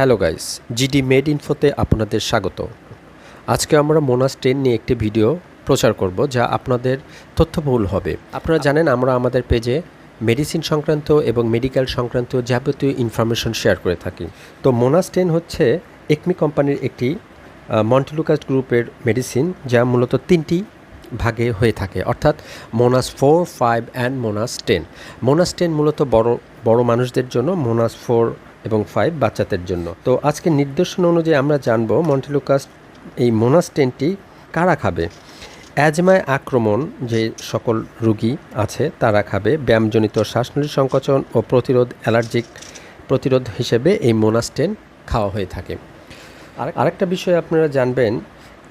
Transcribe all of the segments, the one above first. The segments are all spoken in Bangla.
হ্যালো গাইস জিডি মেড ইনফোতে আপনাদের স্বাগত। আজকে আমরা মোনাস টেন নিয়ে একটি ভিডিও প্রচার করব যা আপনাদের তথ্যবহুল হবে। আপনারা জানেন আমরা আমাদের পেজে মেডিসিন সংক্রান্ত এবং মেডিকেল সংক্রান্ত যাবতীয় ইনফরমেশন শেয়ার করে থাকি। তো মোনাস টেন হচ্ছে একমি কোম্পানির একটি মন্টেলুকাস গ্রুপের মেডিসিন যা মূলত তিনটি ভাগে হয়ে থাকে। অর্থাৎ Monas four five and Monas ten. Monas ten মূলত বড় বড় মানুষদের জন্য মোনাস ফোর এবং ফাইভ বাচ্চাদের জন্য। তো আজকে নির্দেশনা অনুযায়ী আমরা জানব মন্টেলুকাস এই মোনাস টেনটি কারা খাবে? অ্যাজমায় আক্রমণ যে সকল রুগী আছে তারা খাবে। ব্যায়ামজনিত শ্বাসনলী সংকোচন ও প্রতিরোধ অ্যালার্জিক প্রতিরোধ হিসেবে এই মোনাস্টেন খাওয়া হয়ে থাকে। আর আরেকটা বিষয় আপনারা জানবেন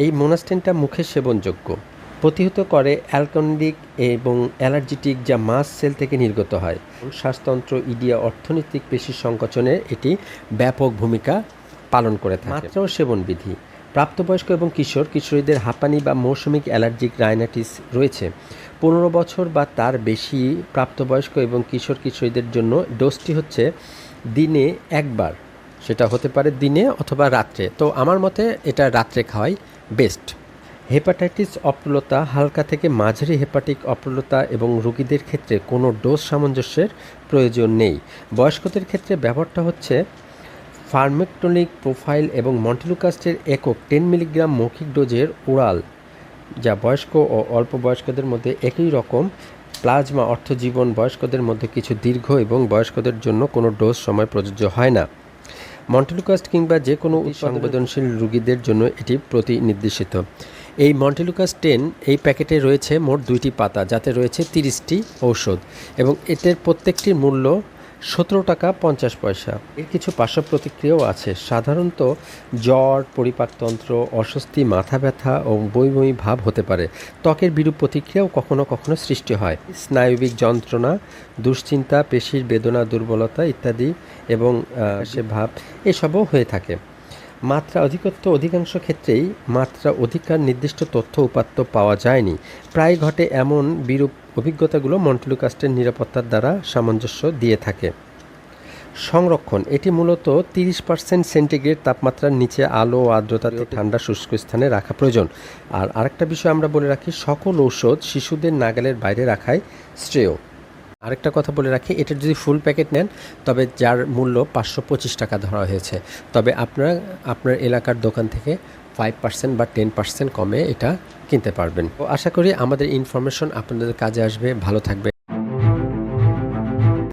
এই মোনাস্টেনটা মুখে সেবনযোগ্য। প্রতিহত করে অ্যালকন্ডিক এবং অ্যালার্জিটিক যা মাস সেল থেকে নির্গত হয়। শ্বাসতন্ত্র ইডিয়া অর্থনৈতিক পেশির সংকোচনে এটি ব্যাপক ভূমিকা পালন করে থাকে। মাত্রা ও সেবন বিধি প্রাপ্তবয়স্ক এবং কিশোর, কিশোরীদের হাঁপানি বা মৌসুমিক অ্যালার্জিক রাইনাইটিস রয়েছে। পনেরো বছর বা তার বেশি প্রাপ্তবয়স্ক এবং কিশোর, কিশোরীদের জন্য ডোজটি হচ্ছে দিনে একবার। সেটা হতে পারে দিনে অথবা রাত্রে। তো আমার মতে এটা রাত্রে খাওয়াই বেস্ট। হেপাটাইটিস অপ্রলতা হালকা থেকে মাঝারি হেপাটিক অপ্রলতা এবং রোগীদের ক্ষেত্রে কোনো ডোজ সামঞ্জস্যের প্রয়োজন নেই। বয়স্কদের ক্ষেত্রে ব্যবহারটা হচ্ছে ফার্মেকটনিক প্রোফাইল এবং মন্টেলুকাস্টের একক টেন মিলিগ্রাম মৌখিক ডোজের ওরাল যা বয়স্ক ও অল্প বয়স্কদের মধ্যে একই রকম প্লাজমা অর্থজীবন বয়স্কদের মধ্যে কিছু দীর্ঘ এবং বয়স্কদের জন্য কোনো ডোজ সময় প্রযোজ্য হয় না। মন্টেলুকাস্ট কিংবা যে কোনো সংবেদনশীল রোগীদের জন্য এটি প্রতিনির্দেশিত। এই মন্টেলুকাস টেন এই প্যাকেটে রয়েছে মোট দুইটি পাতা, যাতে রয়েছে তিরিশটি ঔষধ এবং এদের প্রত্যেকটির মূল্য সতেরো টাকা পঞ্চাশ পয়সা। এর কিছু পার্শ্ব প্রতিক্রিয়াও আছে। সাধারণত জ্বর, পরিপাকতন্ত্র, অস্বস্তি, মাথা ব্যথা ও বই বই ভাব হতে পারে। ত্বকের বিরূপ প্রতিক্রিয়াও কখনো কখনো সৃষ্টি হয়। স্নায়বিক যন্ত্রণা, দুশ্চিন্তা, পেশির বেদনা, দুর্বলতা ইত্যাদি এবং সে ভাব এসবও হয়ে থাকে। মাত্রা অধিকত্ব অধিকাংশ ক্ষেত্রেই মাত্রা অধিকার নির্দিষ্ট তথ্য উপাত্ত পাওয়া যায়নি। প্রায় ঘটে এমন বিরূপ অভিজ্ঞতাগুলো মন্টেলুকাস্টের নিরাপত্তার দ্বারা সামঞ্জস্য দিয়ে থাকে। সংরক্ষণ, এটি মূলত তিরিশ পার্সেন্ট সেন্টিগ্রেড তাপমাত্রার নিচে আলো ও আর্দ্রতাতে ঠান্ডা শুষ্ক স্থানে রাখা প্রয়োজন। আর আরেকটা বিষয় আমরা বলে রাখি, সকল ঔষধ শিশুদের নাগালের বাইরে রাখাই শ্রেয়। আরেকটা কথা বলে রাখি, এটার যদি ফুল প্যাকেট নেন, তবে যার মূল্য পাঁচশো পঁচিশ টাকা ধরা হয়েছে। তবে আপনারা, আপনার এলাকার দোকান থেকে ফাইভ পার্সেন্ট বা টেন পার্সেন্ট কমে এটা কিনতে পারবেন। তো আশা করি আমাদের ইনফরমেশন আপনাদের কাজে আসবে। ভালো থাকবে